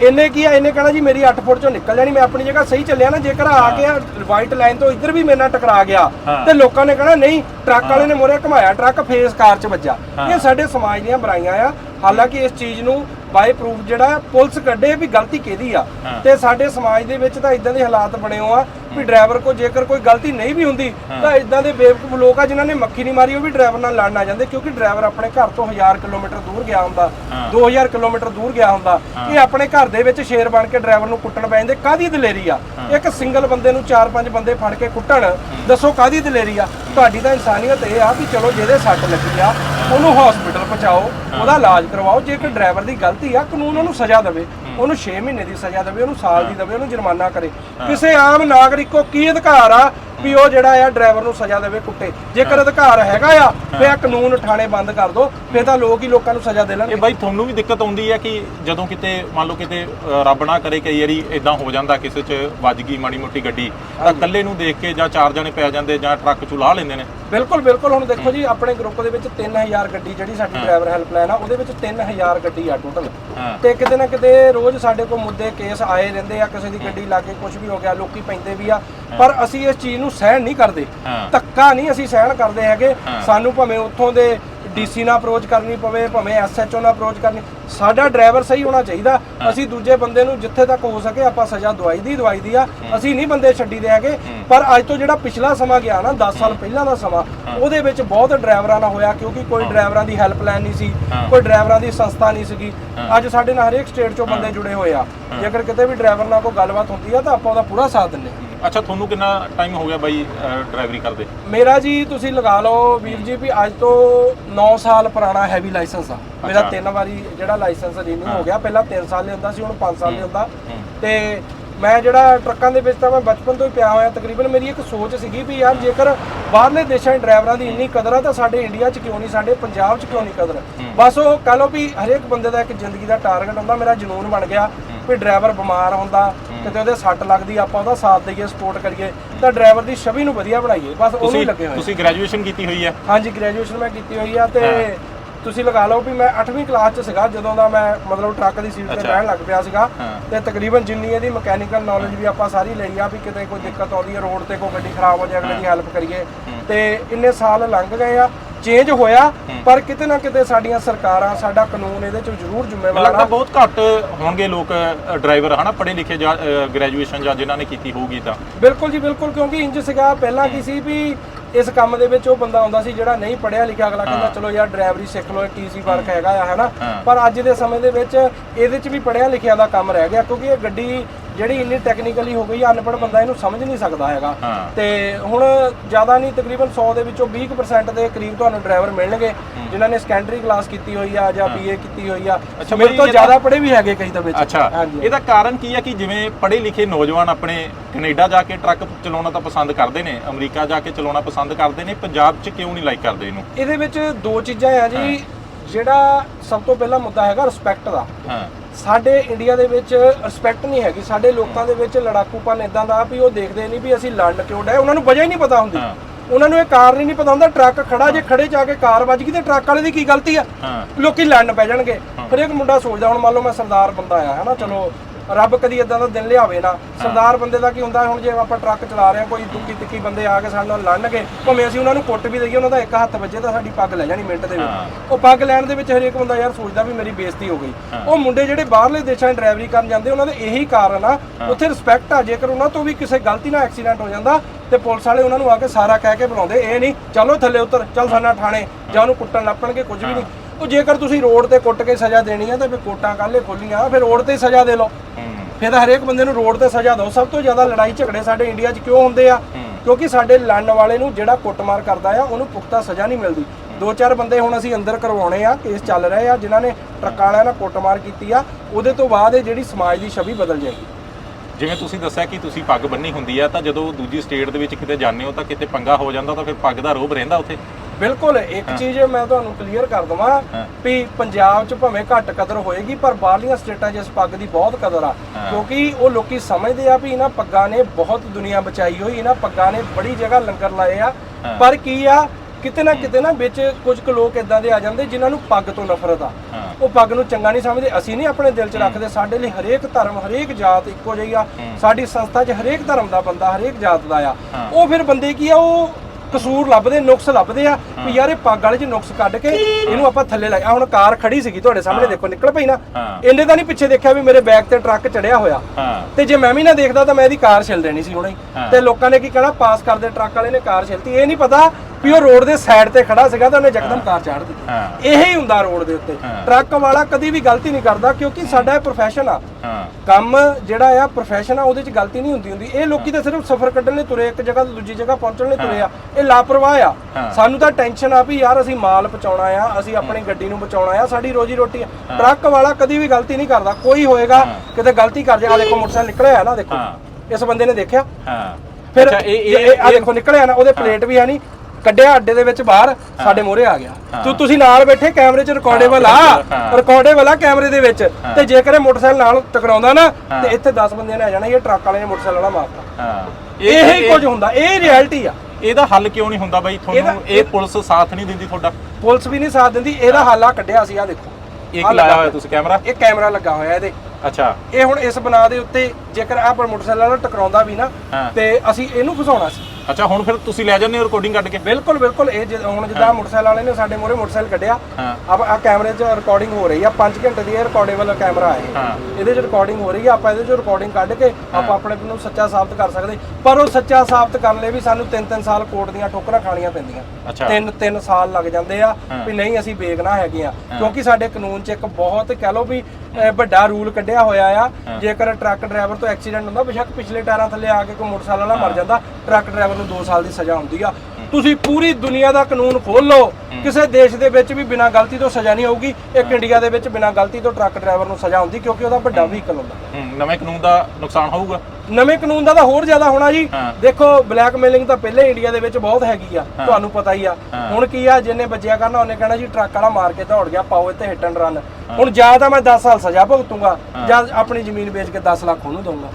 ਇਹਨੇ ਕੀ ਆ ਇਹਨੇ ਕਹਿਣਾ ਜੀ ਮੇਰੀ 8 ਫੁੱਟ ਚੋਂ ਨਿਕਲ ਜਾਣੀ ਮੈਂ ਆਪਣੀ ਜਗ੍ਹਾ ਸਹੀ ਚੱਲਿਆ ਨਾ ਜੇਕਰ ਆ ਕੇ ਵਾਈਟ ਲਾਈਨ ਤੋਂ ਇੱਧਰ ਵੀ ਮੇਰੇ ਨਾਲ ਟਕਰਾ ਗਿਆ। ਤੇ ਲੋਕਾਂ ਨੇ ਕਹਿਣਾ ਨਹੀਂ ਟਰੱਕ ਵਾਲੇ ਨੇ ਮੋਰੇ ਘਮਾਇਆ ਟਰੱਕ ਫੇਸ ਕਾਰ 'ਚ ਵੱਜਾ ਇਹ ਸਾਡੇ ਸਮਾਜ ਦੀਆਂ ਬੁਰਾਈਆਂ ਆ। ਹਾਲਾਂਕਿ ਇਸ ਚੀਜ਼ ਨੂੰ ਬਾਈ ਪ੍ਰੂਫ ਜਿਹੜਾ ਪੁਲਿਸ ਕੱਢੇ ਵੀ ਗਲਤੀ ਕਿਹਦੀ ਆ। ਤੇ ਸਾਡੇ ਸਮਾਜ ਦੇ ਵਿੱਚ ਤਾਂ ਇਦਾਂ ਦੇ ਹਾਲਾਤ ਬਣੇ ਹੋ ਆ ਵੀ ਡਰਾਈਵਰ ਕੋ ਜੇਕਰ ਕੋਈ ਗਲਤੀ ਨਹੀਂ ਵੀ ਹੁੰਦੀ ਤਾਂ ਇਦਾਂ ਦੇ ਬੇਵਕੂਫ ਲੋਕ ਆ ਜਿਨ੍ਹਾਂ ਨੇ ਮੱਖੀ ਨਹੀਂ ਮਾਰੀ ਉਹ ਵੀ ਡਰਾਈਵਰ ਨਾਲ ਲੜਨ ਆ ਜਾਂਦੇ ਕਿਉਂਕਿ ਡਰਾਈਵਰ ਆਪਣੇ ਘਰ ਤੋਂ 1000 ਕਿਲੋਮੀਟਰ ਦੂਰ ਗਿਆ ਹੁੰਦਾ 2000 ਕਿਲੋਮੀਟਰ ਦੂਰ ਗਿਆ ਹੁੰਦਾ ਇਹ ਆਪਣੇ ਘਰ ਦੇ ਵਿੱਚ ਸ਼ੇਰ ਬਣ ਕੇ ਡਰਾਈਵਰ ਨੂੰ ਕੁੱਟਣ ਪੈ ਜਾਂਦੇ ਕਾਦੀ ਦਲੇਰੀ ਆ? ਇੱਕ ਸਿੰਗਲ ਬੰਦੇ ਨੂੰ 4-5 ਬੰਦੇ ਫੜ ਕੇ ਕੁੱਟਣ ਦੱਸੋ ਕਾਦੀ ਦਲੇਰੀ ਆ? ਤੁਹਾਡੀ ਤਾਂ ਇਨਸਾਨੀਅਤ ਇਹ ਆ ਵੀ ਚਲੋ ਜਿਹਦੇ ਸੱਟ ਲੱਗੀ ਆ ਉਹਨੂੰ ਹਸਪੀਟਲ ਪਹੁੰਚਾਓ ਉਹਦਾ ਇਲਾਜ ਕਰਵਾਓ ਜੇ ਕੋਈ ਡਰਾਈਵਰ ਦੀ ਗਲਤੀ ਆ ਕਾਨੂੰਨ ਉਹਨੂੰ ਸਜ਼ਾ ਦੇਵੇ। ਉਹਨੂੰ 6 ਮਹੀਨੇ ਦੀ ਸਜ਼ਾ ਦੇਵੇ ਉਹਨੂੰ ਸਾਲ ਦੀ ਦੇਵੇ ਉਹਨੂੰ ਜੁਰਮਾਨਾ ਕਰੇ। ਕਿਸੇ ਆਮ ਨਾਗਰਿਕ ਕੋ ਕੀ ਅਧਿਕਾਰ ਆ ਵੀ ਉਹ ਜਿਹੜਾ ਆ ਡਰਾਈਵਰ ਨੂੰ ਸਜ਼ਾ ਦੇਵੇ ਕੁੱਟੇ? ਜੇਕਰ ਅਧਿਕਾਰ ਹੈਗਾ ਆ ਫੇ ਆ ਕਾਨੂੰਨ ਠਾਣੇ ਬੰਦ ਕਰ ਦੋ ਫੇ ਤਾਂ ਲੋਕ ਹੀ ਲੋਕਾਂ ਨੂੰ ਸਜ਼ਾ ਦੇ ਇਹ ਲੈਣਗੇ ਬਾਈ ਤੁਹਾਨੂੰ ਵੀ ਦਿੱਕਤ ਆਉਂਦੀ ਹੈ ਕਿ ਜਦੋਂ ਕਿਤੇ ਮੰਨ ਲਓ ਕਿਤੇ ਅ, ਰੱਬ ਨਾ ਕਰੇ ਕਈ ਵਾਰੀ ਇਦਾਂ ਹੋ ਜਾਂਦਾ ਕਿਸੇ 'ਚ ਵੱਜ ਗਈ ਮਾੜੀ ਮੋਟੀ ਗੱਡੀ ਤਾਂ ਇਕੱਲੇ ਨੂੰ ਦੇਖ ਕੇ ਜਾਂ ਚਾਰ ਜਣੇ ਪੈ ਜਾਂਦੇ ਜਾਂ ਟਰੱਕ 'ਚੋਂ ਲਾਹ ਲੈਂਦੇ ਨੇ। ਬਿਲਕੁਲ ਬਿਲਕੁਲ। ਹੁਣ ਦੇਖੋ ਜੀ ਆਪਣੇ ਗਰੁੱਪ ਦੇ ਵਿੱਚ 3000 ਗੱਡੀ ਜਿਹੜੀ ਸਾਡੀ ਡਰਾਈਵਰ ਹੈਲਪਲਾਈਨ ਆ ਉਹਦੇ ਵਿੱਚ 3000 ਗੱਡੀ ਆ ਟੋਟਲ ਹਾਂ। ਤੇ ਕਿਤੇ ਨਾ ਕਿਤੇ ਰੋਜ਼ ਸਾਡੇ ਕੋਲ ਮੁੱਦੇ ਕੇਸ ਆਏ ਰਹਿੰਦੇ ਆ ਕਿਸੇ ਦੀ ਗੱਡੀ ਲਾ ਕੇ ਕੁਝ ਵੀ ਹੋ ਗਿਆ ਲੋਕੀ ਪੈਂਦੇ ਵੀ ਆ। ਪਰ ਅਸੀਂ ਇਸ ਚੀਜ਼ ਨੂੰ ਸਹਿਣ ਨਹੀਂ ਕਰਦੇ। ਧੱਕਾ ਨਹੀਂ ਅਸੀਂ ਸਹਿਣ ਕਰਦੇ ਹੈਗੇ। ਸਾਨੂੰ ਭਾਵੇਂ ਉੱਥੋਂ ਦੇ ਡੀਸੀ ਨਾਲ ਅਪਰੋਚ ਕਰਨੀ ਪਵੇ ਭਾਵੇਂ ਐਸਐਚਓ ਨਾਲ ਅਪਰੋਚ ਕਰਨੀ ਸਾਡਾ ਡਰਾਈਵਰ ਸਹੀ ਹੋਣਾ ਚਾਹੀਦਾ। ਅਸੀਂ ਦੂਜੇ ਬੰਦੇ ਨੂੰ ਜਿੱਥੇ ਤੱਕ ਹੋ ਸਕੇ ਆਪਾਂ ਸਜ਼ਾ ਦਵਾਈ ਦੀ ਦਵਾਈ ਦੀ ਆ। ਅਸੀਂ ਨਹੀਂ ਬੰਦੇ ਛੱਡੀ ਦੇ ਹੈਗੇ। ਪਰ ਅੱਜ ਤੋਂ ਜਿਹੜਾ ਪਿਛਲਾ ਸਮਾਂ ਗਿਆ ਨਾ 10 ਸਾਲ ਪਹਿਲਾਂ ਦਾ ਸਮਾਂ ਉਹਦੇ ਵਿੱਚ ਬਹੁਤ ਡਰਾਈਵਰਾਂ ਨਾਲ ਹੋਇਆ ਕਿਉਂਕਿ ਕੋਈ ਡਰਾਈਵਰਾਂ ਦੀ ਹੈਲਪਲਾਈਨ ਨਹੀਂ ਸੀ ਕੋਈ ਡਰਾਈਵਰਾਂ ਦੀ ਸੰਸਥਾ ਨਹੀਂ ਸੀਗੀ। ਅੱਜ ਸਾਡੇ ਨਾਲ ਹਰੇਕ ਸਟੇਟ ਚੋਂ ਬੰਦੇ ਜੁੜੇ ਹੋਏ ਆ। ਜੇਕਰ ਕਿਤੇ ਵੀ ਡਰਾਈਵਰ ਨਾਲ ਕੋਈ ਗੱਲਬਾਤ ਹੁੰਦੀ ਆ ਤਾਂ ਆਪਾਂ ਉਹਦਾ ਪੂਰਾ ਸਾਥ ਦਿੰਦੇ ਹਾਂ। ਅੱਛਾ ਤੁਹਾਨੂੰ ਕਿੰਨਾ ਟਾਈਮ ਹੋ ਗਿਆ ਬਾਈ ਡਰਾਈਵਰੀ ਕਰਦੇ? ਮੇਰਾ ਜੀ ਤੁਸੀਂ ਲਗਾ ਲਓ ਵੀਰ ਜੀ ਵੀ ਅੱਜ ਤੋਂ 9 ਸਾਲ ਪੁਰਾਣਾ ਹੈਵੀ ਲਾਇਸੈਂਸ ਆ। ਮੇਰਾ। ਤਿੰਨ ਵਾਰੀ ਜਿਹੜਾ ਲਾਇਸੈਂਸ ਰੀਨਿਊ ਹੋ ਗਿਆ ਪਹਿਲਾਂ 3 ਸਾਲ ਲਿਆਂਦਾ ਸੀ ਹੁਣ 5 ਸਾਲ ਲਿਆਂਦਾ। ਹੂੰ। ਤੇ ਮੈਂ ਜਿਹੜਾ ਟਰੱਕਾਂ ਦੇ ਵਿੱਚ ਤਾਂ ਮੈਂ ਬਚਪਨ ਤੋਂ ਹੀ ਪਿਆ ਹੋਇਆ ਤਕਰੀਬਨ ਮੇਰੀ ਇੱਕ ਸੋਚ ਸੀਗੀ ਵੀ ਯਾਰ ਜੇਕਰ ਬਾਹਰਲੇ ਦੇਸ਼ਾਂ ਦੇ ਡਰਾਈਵਰਾਂ ਦੀ ਇੰਨੀ ਕਦਰ ਆ ਤਾਂ ਸਾਡੇ ਇੰਡੀਆ 'ਚ ਕਿਉਂ ਨਹੀਂ ਸਾਡੇ ਪੰਜਾਬ 'ਚ ਕਿਉਂ ਨਹੀਂ ਕਦਰ? ਬਸ ਉਹ ਕਹ ਲਓ ਵੀ ਹਰੇਕ ਬੰਦੇ ਦਾ ਇੱਕ ਜ਼ਿੰਦਗੀ ਦਾ ਟਾਰਗੇਟ ਹੁੰਦਾ ਮੇਰਾ ਜਨੂਨ ਬਣ ਗਿਆ ਵੀ ਡਰਾਈਵਰ ਬਿਮਾਰ ਹੁੰਦਾ ਕਿਤੇ ਉਹਦੇ ਸੱਟ ਲੱਗਦੀ ਆਪਾਂ ਉਹਦਾ ਸਾਥ ਦਈਏ ਸਪੋਰਟ ਕਰੀਏ ਤਾਂ ਡਰਾਈਵਰ ਦੀ ਛਵੀ ਨੂੰ ਵਧੀਆ ਬਣਾਈਏ। ਬਸ ਉਹਨੂੰ ਹੀ ਤੁਸੀਂ ਲੱਗੇ ਹੋਏ। ਤੁਸੀਂ ਗ੍ਰੈਜੂਏਸ਼ਨ ਕੀਤੀ ਹੋਈ ਹੈ। ਹਾਂਜੀ ਗ੍ਰੈਜੂਏਸ਼ਨ ਮੈਂ ਕੀਤੀ ਹੋਈ ਆ ਤੇ ਤੁਸੀਂ ਲਗਾ ਲਓ ਵੀ ਮੈਂ 8ਵੀਂ ਕਲਾਸ 'ਚ ਸੀਗਾ ਜਦੋਂ ਦਾ ਮੈਂ ਮਤਲਬ ਟਰੱਕ ਦੀ ਸੀਟ ਤੇ। ਬਹਿਣ ਲੱਗ ਪਿਆ ਸੀਗਾ। ਤੇ ਤਕਰੀਬਨ ਜਿੰਨੀ ਇਹਦੀ ਮਕੈਨੀਕਲ ਨੌਲੇਜ ਵੀ ਆਪਾਂ ਸਾਰੀ ਲਈ ਆ ਵੀ ਕਿਤੇ ਕੋਈ ਦਿੱਕਤ ਆਉਂਦੀ ਹੈ ਰੋਡ ਤੇ ਕੋਈ ਗੱਡੀ ਖਰਾਬ ਹੋ ਜਾਏ ਅਗਲੇ ਦੀ ਹੈਲਪ ਕਰੀਏ। ਤੇ ਇੰਨੇ ਸਾਲ ਲੰਘ ਗਏ ਆ ਚੇਂਜ ਹੋਇਆ ਪਰ ਕਿਤੇ ਨਾ ਕਿਤੇ ਸਾਡੀਆਂ ਸਰਕਾਰਾਂ ਸਾਡਾ ਕਾਨੂੰਨ ਇਹਦੇ 'ਚ ਜ਼ਰੂਰ ਜ਼ਿੰਮੇਵਾਰ ਲੱਗਦਾ ਆ ਬਹੁਤ ਘੱਟ ਹੋਣਗੇ ਲੋਕ ਡਰਾਈਵਰ ਹਨਾ ਪੜ੍ਹੇ ਲਿਖੇ ਜਾਂ ਗ੍ਰੈਜੂਏਸ਼ਨ ਜਾਂ ਜਿਨ੍ਹਾਂ ਨੇ ਕੀਤੀ ਹੋਊਗੀ ਤਾਂ। ਬਿਲਕੁਲ ਜੀ ਬਿਲਕੁਲ ਕਿਉਂਕਿ ਇੰਜ ਸੀਗਾ ਪਹਿਲਾਂ ਕੀ ਸੀ ਵੀ ਇਸ ਕੰਮ ਦੇ ਵਿੱਚ ਉਹ ਬੰਦਾ ਆਉਂਦਾ ਸੀ ਜਿਹੜਾ ਨਹੀਂ ਪੜਿਆ ਲਿਖਿਆ ਅਗਲਾ ਕਹਿੰਦਾ ਚਲੋ ਯਾਰ ਡਰਾਈਵਰੀ ਸਿੱਖ ਲਓ ਟੀਸੀ ਵਰਕ ਹੈਗਾ ਆ ਹੈਨਾ। ਪਰ ਅੱਜ ਦੇ ਸਮੇਂ ਦੇ ਵਿੱਚ ਇਹਦੇ 'ਚ ਵੀ ਪੜਿਆ ਲਿਖਿਆ ਦਾ ਕੰਮ ਰਹਿ ਗਿਆ ਕਿਉਂਕਿ ਇਹ ਗੱਡੀ ਜਿਹੜੀ ਇੰਨੀ ਟੈਕਨੀਕਲੀ ਹੋ ਗਈ ਆ, ਅਨਪੜ੍ਹ ਬੰਦਾ ਇਹਨੂੰ ਸਮਝ ਨਹੀਂ ਸਕਦਾ ਹੈਗਾ। ਤੇ ਹੁਣ ਜ਼ਿਆਦਾ ਨਹੀਂ ਤਕਰੀਬਨ 100 ਦੇ ਵਿੱਚੋਂ 20% ਦੇ ਕਰੀਬ ਤੁਹਾਨੂੰ ਡਰਾਈਵਰ ਮਿਲਣਗੇ ਜਿਨ੍ਹਾਂ ਨੇ ਸੈਕੰਡਰੀ ਕਲਾਸ ਕੀਤੀ ਹੋਈ ਆ ਜਾਂ ਬੀਏ ਕੀਤੀ ਹੋਈ ਆ। ਅੱਛਾ, ਮੇਰੇ ਤੋਂ ਜ਼ਿਆਦਾ ਪੜ੍ਹੇ ਵੀ ਹੈਗੇ ਕਈ ਤਾਂ ਵਿੱਚ। ਅੱਛਾ ਇਹਦਾ ਕਾਰਨ ਕੀ ਹੈ ਕਿ ਜਿਵੇਂ ਪੜ੍ਹੇ ਲਿਖੇ ਨੌਜਵਾਨ ਆਪਣੇ ਕੈਨੇਡਾ ਜਾ ਕੇ ਟਰੱਕ ਚਲਾਉਣਾ ਤਾਂ ਪਸੰਦ ਕਰਦੇ ਨੇ ਅਮਰੀਕਾ ਜਾ ਕੇ ਚਲਾਉਣਾ ਪਸੰਦ ਕਰਦੇ ਨੇ ਪੰਜਾਬ 'ਚ ਕਿਉਂ ਨਹੀਂ ਲਾਈਕ ਕਰਦੇ ਇਹਨੂੰ? ਇਹਦੇ ਵਿੱਚ ਦੋ ਚੀਜ਼ਾਂ ਆ ਜੀ। ਜਿਹੜਾ ਸਭ ਤੋਂ ਪਹਿਲਾ ਮੁੱਦਾ ਹੈਗਾ ਰਿਸਪੈਕਟ ਦਾ। ਹਾਂ। ਸਾਡੇ ਇੰਡੀਆ ਦੇ ਵਿੱਚ ਰਿਸਪੈਕਟ ਨਹੀਂ ਹੈਗੀ ਸਾਡੇ ਲੋਕਾਂ ਦੇ ਵਿੱਚ ਲੜਾਕੂਪਨ ਇਦਾਂ ਦਾ ਵੀ ਉਹ ਦੇਖਦੇ ਨਹੀਂ ਵੀ ਅਸੀਂ ਲੜਨ ਕਿਉਂ ਡਏ। ਉਹਨਾਂ ਨੂੰ ਵਜ੍ਹਾ ਹੀ ਨਹੀਂ ਪਤਾ ਹੁੰਦੀ। ਉਹਨਾਂ ਨੂੰ ਇਹ ਕਾਰਨ ਹੀ ਨਹੀਂ ਪਤਾ ਹੁੰਦਾ ਟਰੱਕ ਖੜਾ ਜੇ ਖੜੇ ਜਾ ਕੇ ਕਾਰ ਵੱਜ ਗਈ ਤੇ ਟਰੱਕ ਵਾਲੇ ਦੀ ਕੀ ਗਲਤੀ ਆ? ਲੋਕੀ ਲੜਨ ਪੈ ਜਾਣਗੇ। ਫਿਰ ਇੱਕ ਮੁੰਡਾ ਸੋਚਦਾ ਹੁਣ ਮੰਨ ਲਓ ਮੈਂ ਸਰਦਾਰ ਬੰਦਾ ਆ ਹਨਾ ਚਲੋ ਰੱਬ ਕਦੀ ਇਦਾਂ ਦਾ ਦਿਨ ਲਿਆਵੇ ਨਾ। ਸਰਦਾਰ ਬੰਦੇ ਦਾ ਕੀ ਹੁੰਦਾ ਹੁਣ ਜੇ ਆਪਾਂ ਟਰੱਕ ਚਲਾ ਰਹੇ ਹਾਂ ਕੋਈ ਦੁੱਕੀ ਤਿੱਕੀ ਬੰਦੇ ਆ ਕੇ ਸਾਡੇ ਨਾਲ ਲੜਨਗੇ ਭਾਵੇਂ ਅਸੀਂ ਉਹਨਾਂ ਨੂੰ ਕੁੱਟ ਵੀ ਦਈਏ ਉਹਨਾਂ ਦਾ ਇੱਕ ਹੱਥ ਵੱਜੇ ਤਾਂ ਸਾਡੀ ਪੱਗ ਲੈ ਜਾਣੀ ਮਿੰਟ ਦੇ। ਵਿੱਚ। ਉਹ ਪੱਗ ਲੈਣ ਦੇ ਵਿੱਚ ਹਰੇਕ ਬੰਦਾ ਯਾਰ ਸੋਚਦਾ ਵੀ ਮੇਰੀ ਬੇਇੱਜ਼ਤੀ ਹੋ ਗਈ। ਉਹ ਮੁੰਡੇ ਜਿਹੜੇ ਬਾਹਰਲੇ ਦੇਸ਼ਾਂ 'ਚ ਡਰਾਈਵਰੀ ਕਰਨ ਜਾਂਦੇ ਉਹਨਾਂ ਦੇ ਇਹੀ ਕਾਰਨ ਆ। ਉੱਥੇ ਰਿਸਪੈਕਟ ਆ ਜੇਕਰ ਉਹਨਾਂ ਤੋਂ ਵੀ ਕਿਸੇ ਗਲਤੀ ਨਾਲ ਐਕਸੀਡੈਂਟ ਹੋ ਜਾਂਦਾ ਤੇ ਪੁਲਿਸ ਵਾਲੇ ਉਹਨਾਂ ਨੂੰ ਆ ਕੇ ਸਾਰਾ ਕਹਿ ਕੇ ਬੁਲਾਉਂਦੇ ਇਹ ਨਹੀਂ ਚਲੋ ਥੱਲੇ ਉਤਰ ਚੱਲ ਸਾਨਾ ਥਾਣੇ ਜਾਂ ਉਹਨੂੰ ਕੁੱਟਣ ਲੱਪਣਗੇ ਕੁਝ ਵੀ ਨਹੀਂ। ਉਹ ਜੇਕਰ ਤੁਸੀਂ ਰੋਡ ਤੇ ਕੁੱਟ ਕੇ ਸਜ਼ਾ ਦੇਣੀ ਆ ਤਾਂ ਫਿਰ ਕੋਟਾਂ ਕਾਲੇ ਖੋਲੀਆਂ ਫਿਰ ਰੋਡ ਤੇ ਸਜ਼ਾ ਦੇ ਲਓ। ਫਿਰ ਤਾਂ ਹਰੇਕ ਬੰਦੇ ਨੂੰ ਰੋਡ ਤੇ ਸਜ਼ਾ ਦਿਓ। ਸਭ ਤੋਂ ਜ਼ਿਆਦਾ ਲੜਾਈ ਝਗੜੇ ਸਾਡੇ ਇੰਡੀਆ 'ਚ ਕਿਉਂ ਹੁੰਦੇ ਆ? ਕਿਉਂਕਿ ਸਾਡੇ ਲੜਨ ਵਾਲੇ ਨੂੰ ਜਿਹੜਾ ਕੁੱਟਮਾਰ ਕਰਦਾ ਆ ਉਹਨੂੰ ਪੁਖਤਾ ਸਜ਼ਾ ਨਹੀਂ ਮਿਲਦੀ। ਦੋ ਚਾਰ ਬੰਦੇ ਹੁਣ ਅਸੀਂ ਅੰਦਰ ਕਰਵਾਉਣੇ ਆ ਕੇਸ ਚੱਲ ਰਹੇ ਆ ਜਿਨ੍ਹਾਂ ਨੇ ਟਰੱਕਾਂ ਵਾਲਿਆਂ ਨਾਲ ਕੁੱਟਮਾਰ ਕੀਤੀ ਆ ਉਹਦੇ ਤੋਂ ਬਾਅਦ ਇਹ ਜਿਹੜੀ ਸਮਾਜ ਦੀ ਛਵੀ ਬਦਲ ਜਾਏਗੀ। ਜਿਵੇਂ ਤੁਸੀਂ ਦੱਸਿਆ ਕਿ ਤੁਸੀਂ ਪੱਗ ਬੰਨੀ ਹੁੰਦੀ ਆ ਤਾਂ ਜਦੋਂ ਦੂਜੀ ਸਟੇਟ ਦੇ ਵਿੱਚ ਕਿਤੇ ਜਾਂਦੇ ਹੋ ਤਾਂ ਕਿਤੇ ਪੰਗਾ ਹੋ ਜਾਂਦਾ ਤਾਂ ਫਿਰ ਪੱਗ ਦਾ ਰੋਬ ਰਹਿੰਦਾ ਉੱਥੇ? ਬਿਲਕੁਲ ਇੱਕ ਚੀਜ਼ ਮੈਂ ਤੁਹਾਨੂੰ ਕਲੀਅਰ ਕਰ ਦਵਾਂ। ਵੀ ਪੰਜਾਬ 'ਚ ਭਾਵੇਂ ਘੱਟ ਕਦਰ ਹੋਏਗੀ ਪਰ ਬਾਹਰਲੀਆਂ ਸਟੇਟਾਂ 'ਚ ਇਸ ਪੱਗ ਦੀ ਬਹੁਤ ਕਦਰ ਆ। ਕਿਉਂਕਿ ਉਹ ਲੋਕੀ ਸਮਝਦੇ ਆ ਵੀ ਇਹਨਾਂ ਪੱਗਾਂ ਨੇ ਬਹੁਤ ਦੁਨੀਆ ਬਚਾਈ ਹੋਈ ਇਹਨਾਂ ਪੱਗਾਂ ਨੇ ਬੜੀ ਜਗ੍ਹਾ ਲੰਗਰ ਲਾਏ ਆ। ਪਰ ਕੀ ਆ ਕਿਤੇ ਨਾ ਕਿਤੇ ਨਾ ਵਿੱਚ ਕੁਝ ਕੁ ਲੋਕ ਇਦਾਂ ਦੇ ਆ ਜਾਂਦੇ ਜਿਨ੍ਹਾਂ ਨੂੰ ਪੱਗ ਤੋਂ ਨਫ਼ਰਤ ਆ। ਉਹ ਪੱਗ ਨੂੰ ਚੰਗਾ ਨਹੀਂ ਸਮਝਦੇ ਅਸੀਂ ਨਹੀਂ ਆਪਣੇ ਦਿਲ 'ਚ ਰੱਖਦੇ ਸਾਡੇ ਲਈ ਹਰੇਕ ਧਰਮ ਹਰੇਕ ਜਾਤ ਇੱਕੋ ਜਿਹੀ ਆ। ਸਾਡੀ ਸੰਸਥਾ 'ਚ ਹਰੇਕ ਧਰਮ ਦਾ ਬੰਦਾ ਹਰੇਕ ਜਾਤ ਦਾ ਆ। ਉਹ ਫਿਰ ਬੰਦੇ ਕੀ ਆ ਉਹ ਕਸੂਰ ਲੱਭਦੇ ਨੁਕਸ ਲੱਭਦੇ ਆ ਵੀ ਯਾਰ ਇਹ ਪੱਗ ਵਾਲੇ 'ਚ ਨੁਕਸ ਕੱਢ ਕੇ ਇਹਨੂੰ ਆਪਾਂ ਥੱਲੇ ਲਾਇਆ ਹੁਣ ਕਾਰ ਖੜੀ ਸੀਗੀ ਤੁਹਾਡੇ ਸਾਹਮਣੇ ਦੇਖੋ ਨਿਕਲ ਪਈ ਨਾ। ਇਹਨੇ ਤਾਂ ਨਹੀਂ ਪਿੱਛੇ ਦੇਖਿਆ ਵੀ ਮੇਰੇ ਬੈਕ ਤੇ ਟਰੱਕ ਚੜਿਆ ਹੋਇਆ। ਤੇ ਜੇ ਮੈਂ ਵੀ ਨਾ ਦੇਖਦਾ ਤਾਂ ਮੈਂ ਇਹਦੀ ਕਾਰ ਛਿਲ ਦੇਣੀ ਸੀ ਹੁਣੇ। ਤੇ ਲੋਕਾਂ ਨੇ ਕੀ ਕਹਿਣਾ ਪਾਸ ਕਰਦੇ ਟਰੱਕ ਵਾਲੇ ਨੇ ਕਾਰ ਛਿਲਤੀ। ਇਹ ਨਹੀਂ ਪਤਾ ਵੀ ਉਹ ਰੋਡ ਦੇ ਸਾਈਡ ਤੇ ਖੜਾ ਸੀਗਾ ਤਾਂ ਉਹਨੇ ਯਕਦਮ ਕਾਰ ਚਾੜ ਦਿੱਤੀ। ਇਹ ਹੀ ਹੁੰਦਾ ਰੋਡ ਦੇ ਉੱਤੇ। ਟਰੱਕ ਵਾਲਾ ਕਦੀ ਵੀ ਗਲਤੀ ਨਹੀਂ ਕਰਦਾ ਕਿਉਂਕਿ ਸਾਡਾ ਇਹ ਪ੍ਰੋਫੈਸ਼ਨ ਆ। ਕੰਮ ਜਿਹੜਾ ਆ ਪ੍ਰੋਫੈਸ਼ਨ ਆ ਉਹਦੇ 'ਚ ਗਲਤੀ ਨਹੀਂ ਹੁੰਦੀ ਹੁੰਦੀ। ਇਹ ਲੋਕੀ ਤਾਂ ਸਿਰਫ ਸਫ਼ਰ ਕੱਢਣ ਲਈ ਤੁਰੇ ਇੱਕ ਜਗ੍ਹਾ ਤੋਂ ਦੂਜੀ ਜਗ੍ਹਾ ਪਹੁੰਚਣ ਲਈ ਤੁਰੇ ਆ। ਇਹ ਲਾਪਰਵਾਹ ਆ। ਸਾਨੂੰ ਤਾਂ ਟੈਨਸ਼ਨ ਆ ਵੀ ਯਾਰ ਅਸੀਂ ਮਾਲ ਪਹੁੰਚਾਉਣਾ ਆ ਅਸੀਂ ਆਪਣੀ ਗੱਡੀ ਨੂੰ ਬਚਾਉਣਾ ਆ ਸਾਡੀ ਰੋਜੀ ਰੋਟੀ ਆ। ਟਰੱਕ ਵਾਲਾ ਕਦੀ ਵੀ ਗਲਤੀ ਨਹੀਂ ਕਰਦਾ। ਕੋਈ ਹੋਏਗਾ ਕਿਤੇ ਗਲਤੀ ਕਰ ਜਾ। ਆ ਦੇਖੋ ਮੋਟਰਸਾਈਕਲ ਨਿਕਲਿਆ ਨਾ ਦੇਖੋ। ਇਸ ਬੰਦੇ ਨੇ ਦੇਖਿਆ। ਹਾਂ। ਫਿਰ ਇਹ ਇਹ ਆ ਦੇਖੋ ਨਿਕਲਿਆ ਨਾ ਉਹਦੇ ਪਲੇਟ ਵੀ ਹੈ ਨਹੀਂ। ਕੱਢਿਆ ਅੱਡੇ ਦੇ ਵਿੱਚ ਬਾਹਰ ਸਾਡੇ ਮੋਹਰੇ ਆ ਗਿਆ। ਤੂੰ ਤੁਸੀਂ ਨਾਲ ਬੈਠੇ ਕੈਮਰੇ 'ਚ ਰਿਕਾਰਡੇਬਲ ਆ। ਰਿਕਾਰਡੇਬਲ ਆ ਕੈਮਰੇ ਦੇ ਵਿੱਚ। ਤੇ ਜੇਕਰ ਇਹ ਮੋਟਰਸਾਈਕਲ ਨਾਲ ਟਕਰਾਉਂਦਾ ਨਾ ਤੇ ਇੱਥੇ 10 ਬੰਦਿਆਂ ਨੇ ਆ ਜਾਣਾ ਇਹ ਟਰੱਕ ਵਾਲੇ ਨੇ ਮੋਟਰਸਾਈਕਲ ਵਾਲਾ ਮਾਰਤਾ। ਹਾਂ। ਇਹ ਹੀ ਕੁਝ ਹੁੰਦਾ ਇਹ ਰਿਐਲਿਟੀ ਆ। ਇਹਦਾ ਹੱਲ ਕਿਉਂ ਨਹੀਂ ਹੁੰਦਾ ਬਾਈ? ਤੁਹਾਨੂੰ ਇਹ ਪੁਲਿਸ ਸਾਥ ਨਹੀਂ ਦਿੰਦੀ ਤੁਹਾਡਾ। ਪੁਲਿਸ ਵੀ ਨਹੀਂ ਸਾਥ ਦਿੰਦੀ ਇਹਦਾ ਹੱਲ ਆ ਕੱਢਿਆ ਸੀ ਆ ਦੇਖੋ। ਲੱਗਾ ਲਾਇਆ ਹੋਇਆ ਤੁਸੀਂ ਕੈਮਰਾ? ਇਹ ਕੈਮਰਾ ਲੱਗਾ ਹੋਇਆ ਇਹਦੇ। ਅੱਛਾ। ਇਹ ਹੁਣ ਇਸ ਬਣਾ ਦੇ ਉੱਤੇ ਜੇਕਰ ਆਹ ਪਰ ਮੋਟਰਸਾਈਕਲ ਵਾਲਾ ਟਕਰਾਉਂਦਾ ਵੀ ਨਾ। ਤੇ ਅਸੀਂ ਇਹਨੂੰ ਫਸਾਉਣਾ ਸੀ। ਅੱਛਾ ਹੁਣ ਫਿਰ ਤੁਸੀਂ ਲੈ ਜਾਂਦੇ ਹੋ ਰਿਕਾਰਡਿੰਗ ਕੱਢ ਕੇ? ਬਿਲਕੁਲ ਬਿਲਕੁਲ। ਇਹ ਜਿ- ਹੁਣ ਜਿੱਦਾਂ ਮੋਟਰਸਾਈਕਲ ਵਾਲੇ ਨੇ ਸਾਡੇ ਮੋਰੇ ਮੋਟਰਸਾਈਕਲ ਕੱਢਿਆ। ਹਾਂ। ਆਪ ਆ ਕੈਮਰੇ 'ਚ ਰਿਕਾਰਡਿੰਗ ਹੋ ਰਹੀ ਆ। 5 ਘੰਟੇ ਦੀ ਇਹ ਰਿਕਾਰਡੇਬਲ ਕੈਮਰਾ ਹੈ। ਹਾਂ। ਇਹਦੇ 'ਚ ਰਿਕਾਰਡਿੰਗ ਹੋ ਰਹੀ ਆ। ਆਪਾਂ ਇਹਦੇ 'ਚ ਰਿਕਾਰਡਿੰਗ ਕੱਢ ਕੇ ਆਪਾਂ ਆਪਣੇ ਆਪ ਨੂੰ ਸੱਚਾ ਸਾਬਤ ਕਰ ਸਕਦੇ। ਪਰ ਉਹ ਸੱਚਾ ਸਾਬਤ ਕਰਨ ਲਈ ਵੀ ਸਾਨੂੰ 3-3 ਸਾਲ ਕੋਰਟ ਦੀਆਂ ਠੋਕਰਾਂ ਖਾਣੀਆਂ ਪੈਂਦੀਆਂ। ਅੱਛਾ। 3-3 ਸਾਲ ਲੱਗ ਜਾਂਦੇ ਆ ਵੀ ਨਹੀਂ ਅਸੀਂ ਬੇਗਨਾ ਹੈਗੇ ਆ ਕਿਉਂਕਿ ਸਾਡੇ ਕਾਨੂੰਨ 'ਚ ਇੱਕ ਬਹੁਤ ਕਹਿ ਲਓ ਵੀ ਅਹ, ਵੱਡਾ ਰੂਲ ਕੱਢਿਆ ਹੋਇਆ ਆ। ਜੇਕਰ ਟਰੱਕ ਡਰਾਈਵਰ ਤੋਂ ਐਕਸੀਡੈਂਟ ਹੁੰਦਾ ਬੇਸ਼ੱਕ ਪਿਛਲੇ ਟਾਇਰਾਂ ਥੱਲੇ ਆ ਕੇ ਕੋਈ ਮੋਟਰਸਾਈਕਲ ਵਾਲਾ ਮਰ ਜਾਂਦਾ ਟਰੱਕ ਡਰਾਈਵਰ ਨੂੰ 2 ਸਾਲ ਦੀ ਸਜ਼ਾ ਹੁੰਦੀ ਆ। ਤੁਸੀਂ ਪੂਰੀ ਦੁਨੀਆ ਦਾ ਕਾਨੂੰਨ ਖੋਲ ਲਓ। ਕਿਸੇ ਦੇਸ਼ ਦੇ ਵਿੱਚ ਵੀ ਬਿਨਾਂ ਗਲਤੀ ਤੋਂ ਸਜ਼ਾ ਨਹੀਂ ਹੋਊਗੀ। ਇੱਕ ਇੰਡੀਆ ਦੇ ਵਿੱਚ ਬਿਨਾਂ ਗਲਤੀ ਤੋਂ ਟਰੱਕ ਡਰਾਈਵਰ ਨੂੰ ਸਜ਼ਾ ਹੁੰਦੀ ਕਿਉਂਕਿ ਉਹਦਾ ਵੱਡਾ ਵਹੀਕਲ ਹੁੰਦਾ। ਨਵੇਂ ਕਾਨੂੰਨ ਦਾ ਨੁਕਸਾਨ ਹੋਊਗਾ। ਨਵੇਂ ਕਾਨੂੰਨ ਦਾ ਤਾਂ ਹੋਰ ਜ਼ਿਆਦਾ ਹੋਣਾ ਜੀ। ਦੇਖੋ ਬਲੈਕਮੇਲਿੰਗ ਤਾਂ ਪਹਿਲੇ ਇੰਡੀਆ ਦੇ ਵਿੱਚ ਬਹੁਤ ਹੈਗੀ ਆ ਤੁਹਾਨੂੰ ਪਤਾ ਹੀ ਆ। ਹੁਣ ਕੀ ਆ ਜਿੰਨੇ ਬੱਜਿਆ ਕਰਨਾ ਉਹਨੇ ਕਹਿਣਾ ਜੀ ਟਰੱਕ ਵਾਲਾ ਮਾਰ ਕੇ ਦੌੜ ਗਿਆ ਪਾਓ ਇੱਥੇ ਹਿੱਟ ਐਂਡ ਰਨ ਹੁਣ ਜਾਂ ਤਾਂ ਮੈਂ 10 ਸਾਲ ਸਜ਼ਾ ਭੁਗਤੂੰਗਾ ਜਾਂ ਆਪਣੀ ਜ਼ਮੀਨ ਵੇਚ ਕੇ 10 ਲੱਖ ਉਹਨੂੰ ਦਊਂਗਾ।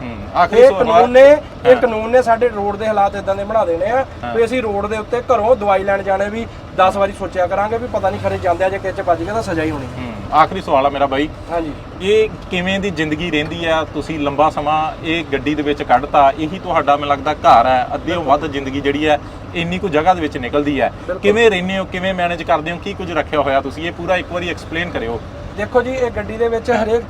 ਇਹ ਕਾਨੂੰਨ ਨੇ ਇਹ ਕਾਨੂੰਨ ਨੇ ਸਾਡੇ ਰੋਡ ਦੇ ਹਾਲਾਤ ਇਦਾਂ ਦੇ ਬਣਾ ਦੇਣੇ ਆ ਵੀ ਅਸੀਂ ਰੋਡ ਦੇ ਉੱਤੇ ਘਰੋਂ ਦਵਾਈ ਲੈਣ ਜਾਣੇ ਵੀ 10 ਵਾਰੀ ਸੋਚਿਆ ਕਰਾਂਗੇ ਵੀ ਪਤਾ ਨਹੀਂ ਖਰੇ ਜਾਂਦੇ ਆ ਜੇ ਕਿਸੇ ਚ ਵੱਜ ਗਿਆ ਤਾਂ ਸਜ਼ਾ ਹੀ ਹੋਣੀ। ਆਖਰੀ ਸਵਾਲ ਆ ਮੇਰਾ ਬਾਈ। ਹਾਂਜੀ। ਇਹ ਕਿਵੇਂ ਦੀ ਜ਼ਿੰਦਗੀ ਰਹਿੰਦੀ ਆ? ਤੁਸੀਂ ਲੰਬਾ ਸਮਾਂ ਇਹ ਗੱਡੀ ਦੇ ਵਿੱਚ ਕੱਢਤਾ ਇਹੀ ਤੁਹਾਡਾ ਮੈਨੂੰ ਲੱਗਦਾ ਘਰ ਹੈ ਅੱਧਿਓਂ ਵੱਧ ਜ਼ਿੰਦਗੀ ਜਿਹੜੀ ਹੈ ਇੰਨੀ ਕੁ ਜਗ੍ਹਾ ਦੇ ਵਿੱਚ ਨਿਕਲਦੀ ਹੈ ਕਿਵੇਂ ਰਹਿੰਦੇ ਹੋ? ਕਿਵੇਂ ਮੈਨੇਜ ਕਰਦੇ ਹੋ? ਕੀ ਕੁਝ ਰੱਖਿਆ ਹੋਇਆ ਤੁਸੀਂ? ਇਹ ਪੂਰਾ ਇੱਕ ਵਾਰੀ ਐਕਸਪਲੇਨ ਕਰਿਓ। ਦੇਖੋ ਜੀ ਇਹ ਗੱਡੀ ਦੇ ਵਿੱਚ ਹਰੇਕ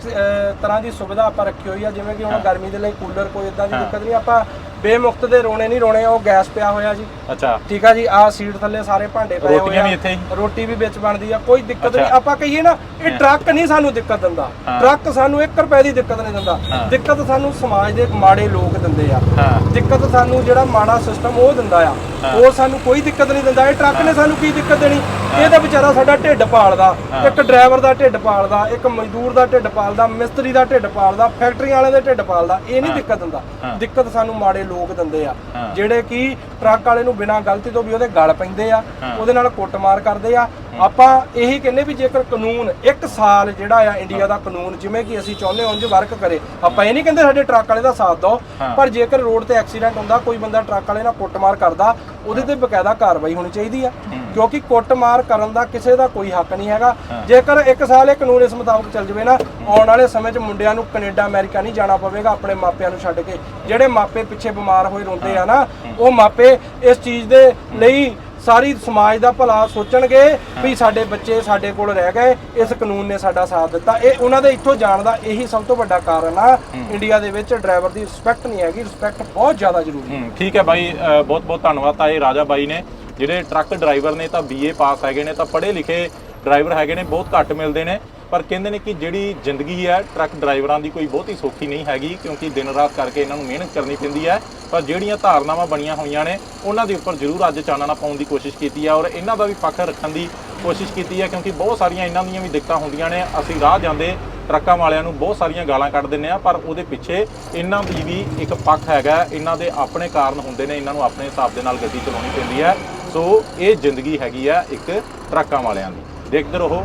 ਤਰ੍ਹਾਂ ਦੀ ਸੁਵਿਧਾ ਆਪਾਂ ਰੱਖੀ ਹੋਈ ਆ ਜਿਵੇਂ ਕਿ ਹੁਣ ਗਰਮੀ ਦੇ ਲਈ ਕੂਲਰ ਕੋਈ ਇਦਾਂ ਦੀ ਦਿੱਕਤ ਨਹੀਂ ਆਪਾਂ ਬੇਮੁਕਤ ਦੇ ਰੋਣੇ ਨਹੀਂ ਰੋਣੇ ਉਹ ਗੈਸ ਪਿਆ ਹੋਇਆ ਜੀ। ਅੱਛਾ। ਠੀਕ ਆ ਜੀ ਆ ਸੀਟ ਥੱਲੇ ਸਾਰੇ ਭਾਂਡੇ ਪਏ ਹੋਏ ਰੋਟੀਆਂ ਆ। ਵੀ ਇੱਥੇ ਹੀ? ਰੋਟੀ ਵੀ ਵਿੱਚ ਬਣਦੀ ਆ ਕੋਈ ਦਿੱਕਤ ਨਹੀਂ। ਆਪਾਂ ਕਹੀਏ ਨਾ ਇਹ ਟਰੱਕ ਨਹੀਂ ਸਾਨੂੰ ਦਿੱਕਤ ਦਿੰਦਾ। ਹਾਂ। ਟਰੱਕ ਸਾਨੂੰ 1 ਰੁਪਏ ਦੀ ਦਿੱਕਤ ਨਹੀਂ ਦਿੰਦਾ। ਹਾਂ। ਦਿੱਕਤ ਸਾਨੂੰ ਸਮਾਜ ਦੇ ਮਾੜੇ ਲੋਕ ਦਿੰਦੇ ਆ। ਹਾਂ। ਦਿੱਕਤ ਸਾਨੂੰ ਜਿਹੜਾ ਮਾੜਾ ਸਿਸਟਮ ਉਹ ਦਿੰਦਾ ਆ। ਹੋਰ ਸਾਨੂੰ ਕੋਈ ਦਿੱਕਤ ਨਹੀਂ ਦਿੰਦਾ। ਇਹ ਟਰੱਕ ਨੇ ਸਾਨੂੰ ਕੀ ਦਿੱਕਤ ਦੇਣੀ? ਇਹ ਤਾਂ ਵਿਚਾਰਾ ਸਾਡਾ ਢਿੱਡ ਪਾਲਦਾ ਇੱਕ ਡਰਾਈਵਰ ਦਾ ਢਿੱਡ ਪਾਲਦਾ ਇੱਕ ਮਜ਼ਦੂਰ ਦਾ ਢਿੱਡ ਪਾਲਦਾ ਮਿਸਤਰੀ ਦਾ ਢਿੱਡ ਪਾਲਦਾ ਫੈਕਟਰੀ ਵਾਲੇ ਦੇ ਢਿੱਡ ਪਾਲਦਾ ਇਹ ਨਹੀਂ ਦਿੱਕਤ ਦਿੰਦਾ ਦਿੱਕਤ ਸਾਨੂੰ ਮਾੜੇ ਲੋਕ ਦਿੰਦੇ ਆ। ਜਿਹੜੇ ਕਿ ਟਰੱਕ ਵਾਲੇ ਨੂੰ ਬਿਨਾਂ ਗਲਤੀ ਤੋਂ ਵੀ ਉਹਦੇ ਗਲ ਪੈਂਦੇ ਆ। ਉਹਦੇ ਨਾਲ ਕੁੱਟਮਾਰ ਕਰਦੇ ਆ ਆਪਾਂ ਇਹੀ ਕਹਿੰਦੇ ਵੀ ਜੇਕਰ ਕਾਨੂੰਨ ਇੱਕ ਸਾਲ ਜਿਹੜਾ ਆ ਇੰਡੀਆ ਦਾ ਕਾਨੂੰਨ ਜਿਵੇਂ ਕਿ ਅਸੀਂ ਚਾਹੁੰਦੇ ਹਾਂ ਉਂਝ ਵਰਕ ਕਰੇ ਆਪਾਂ ਇਹ ਨਹੀਂ ਕਹਿੰਦੇ ਸਾਡੇ ਟਰੱਕ ਵਾਲੇ ਦਾ ਸਾਥ ਦਿਓ। ਪਰ ਜੇਕਰ ਰੋਡ ਤੇ ਐਕਸੀਡੈਂਟ ਹੁੰਦਾ ਕੋਈ ਬੰਦਾ ਟਰੱਕ ਵਾਲੇ ਨਾਲ ਕੁੱਟਮਾਰ ਕਰਦਾ ਉਹਦੇ ਤੇ ਬਕਾਇਦਾ ਕਾਰਵਾਈ ਹੋਣੀ ਚਾਹੀਦੀ ਆ। ਕਿਉਂਕਿ ਕੁੱਟਮਾਰ ਕਰਨ ਦਾ ਕਿਸੇ ਦਾ ਕੋਈ ਹੱਕ ਨਹੀਂ ਹੈਗਾ। ਜੇਕਰ ਇੱਕ ਸਾਲ ਇਹ ਕਾਨੂੰਨ ਇਸ ਮੁਤਾਬਕ ਚੱਲ ਜਵੇ ਨਾ ਆਉਣ ਵਾਲੇ ਸਮੇਂ 'ਚ ਮੁੰਡਿਆਂ ਨੂੰ ਕੈਨੇਡਾ ਅਮਰੀਕਾ ਨਹੀਂ ਜਾਣਾ ਪਵੇਗਾ ਆਪਣੇ ਮਾਪਿਆਂ ਨੂੰ ਛੱਡ ਕੇ। ਜਿਹੜੇ ਮਾਪੇ ਪਿੱਛੇ ਬਿਮਾਰ ਹੋਏ ਰੋਂਦੇ ਆ ਨਾ ਉਹ ਮਾਪੇ ਇਸ ਚੀਜ਼ ਦੇ ਲਈ ਸਾਰੀ ਸਮਾਜ ਦਾ ਭਲਾ ਸੋਚਣਗੇ ਵੀ ਸਾਡੇ ਬੱਚੇ ਸਾਡੇ ਕੋਲ ਰਹਿ ਗਏ ਇਸ ਕਾਨੂੰਨ ਨੇ ਸਾਡਾ ਸਾਥ ਦਿੱਤਾ। ਇਹ ਉਹਨਾਂ ਦੇ ਇੱਥੋਂ ਜਾਣ ਦਾ ਇਹੀ ਸਭ ਤੋਂ ਵੱਡਾ ਕਾਰਨ ਆ। ਇੰਡੀਆ ਦੇ ਵਿੱਚ ਡਰਾਈਵਰ ਦੀ ਰਿਸਪੈਕਟ ਨਹੀਂ ਹੈਗੀ ਰਿਸਪੈਕਟ ਬਹੁਤ ਜ਼ਿਆਦਾ ਜ਼ਰੂਰੀ ਹੈ। ਠੀਕ ਹੈ ਬਾਈ ਬਹੁਤ ਬਹੁਤ ਧੰਨਵਾਦ ਤਾਂ ਇਹ ਰਾਜਾ ਬਾਈ ਨੇ। ਜਿਹੜੇ ਟਰੱਕ ਡਰਾਈਵਰ ਨੇ ਤਾਂ ਬੀਏ ਪਾਸ ਹੈਗੇ ਨੇ ਤਾਂ ਪੜ੍ਹੇ ਲਿਖੇ ਡਰਾਈਵਰ ਹੈਗੇ ਨੇ ਬਹੁਤ ਘੱਟ ਮਿਲਦੇ ਨੇ। ਪਰ ਕਹਿੰਦੇ ਨੇ ਕਿ ਜਿਹੜੀ ਜ਼ਿੰਦਗੀ ਹੈ, ਟਰੱਕ ਡਰਾਈਵਰਾਂ ਦੀ ਕੋਈ ਬਹੁਤੀ ਸੌਖੀ ਨਹੀਂ ਹੈਗੀ, ਕਿਉਂਕਿ ਦਿਨ ਰਾਤ ਕਰਕੇ ਇਹਨਾਂ ਨੂੰ ਮਿਹਨਤ ਕਰਨੀ ਪੈਂਦੀ ਹੈ। ਪਰ ਜਿਹੜੀਆਂ ਧਾਰਨਾਵਾਂ ਬਣੀਆਂ ਹੋਈਆਂ ਨੇ, ਉਹਨਾਂ ਦੇ ਉੱਪਰ ਜ਼ਰੂਰ ਅੱਜ ਚਾਨਣਾ ਪਾਉਣ ਦੀ ਕੋਸ਼ਿਸ਼ ਕੀਤੀ ਹੈ ਔਰ ਇਹਨਾਂ ਦਾ ਵੀ ਪੱਖ ਰੱਖਣ ਦੀ ਕੋਸ਼ਿਸ਼ ਕੀਤੀ ਹੈ, ਕਿਉਂਕਿ ਬਹੁਤ ਸਾਰੀਆਂ ਇਹਨਾਂ ਦੀਆਂ ਵੀ ਦਿੱਕਤਾਂ ਹੁੰਦੀਆਂ ਨੇ। ਅਸੀਂ ਰਾਹ ਜਾਂਦੇ ਟਰੱਕਾਂ ਵਾਲਿਆਂ ਨੂੰ ਬਹੁਤ ਸਾਰੀਆਂ ਗਾਲਾਂ ਕੱਢ ਦਿੰਦੇ ਆ ਪਰ ਉਹਦੇ ਪਿੱਛੇ ਇਹਨਾਂ ਦੀ ਵੀ ਇੱਕ ਪੱਖ ਹੈਗਾ। ਇਹਨਾਂ ਦੇ ਆਪਣੇ ਕਾਰਨ ਹੁੰਦੇ ਨੇ, ਇਹਨਾਂ ਨੂੰ ਆਪਣੇ ਹਿਸਾਬ ਦੇ ਨਾਲ ਗੱਡੀ ਚਲਾਉਣੀ ਪੈਂਦੀ ਹੈ। ਸੋ ਇਹ ਜ਼ਿੰਦਗੀ ਹੈਗੀ ਆ ਇੱਕ ਟਰੱਕਾਂ ਵਾਲਿਆਂ ਦੀ। ਦੇਖਦੇ ਰਹੋ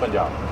#ਪੰਜਾਬ।